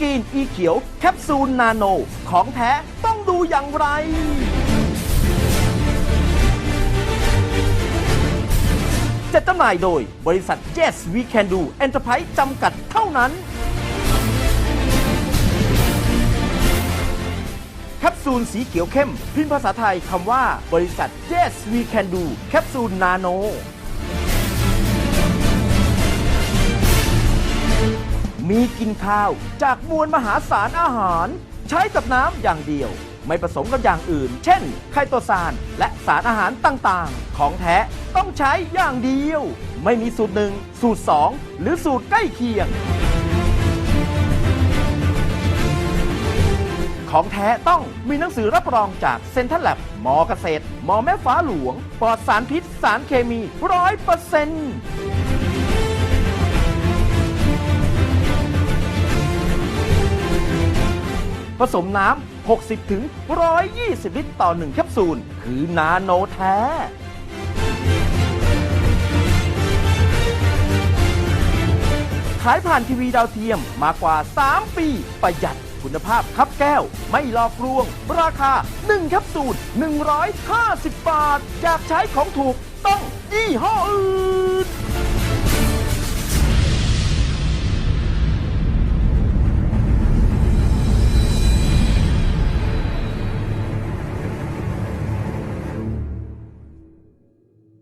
กรีนอีเขียว แคปซูลนาโน ของแท้ต้องดูอย่างไรจัดจำหน่ายโดยบริษัท Yes We Can Do Enterprise จำกัดเท่านั้น แคปซูลสีเขียวเข้ม พิมพ์ภาษาไทยคำว่าบริษัท Yes We Can Do แคปซูลนาโน กินข้าว จากมวลมหาศาลอาหาร ใช้กับน้ำอย่างเดียว ไม่ผสมกับอย่างอื่น เช่น ไคโตซานและสารอาหารต่างๆ ของแท้ต้องใช้อย่างเดียว ไม่มีสูตรหนึ่งสูตร 2 หรือสูตรใกล้เคียง ของแท้ต้องมีหนังสือรับรองจากเซ็นทรัลแลบมอเกษตร มอแม่ฟ้าหลวงปลอดสารพิษสารเคมีร้อยเปอร์เซ็นต์ ผสมน้ำ 60 ถึง 120 ลิตรต่อ 1 แคปซูล คือนาโนแท้ ขายผ่านทีวีดาวเทียมมากว่า 3 ปี ประหยัดคุณภาพครับแก้ว ไม่หลอกลวง ราคา 1 แคปซูล 150 บาทอยากใช้ของถูกต้องยี่ห้ออื่น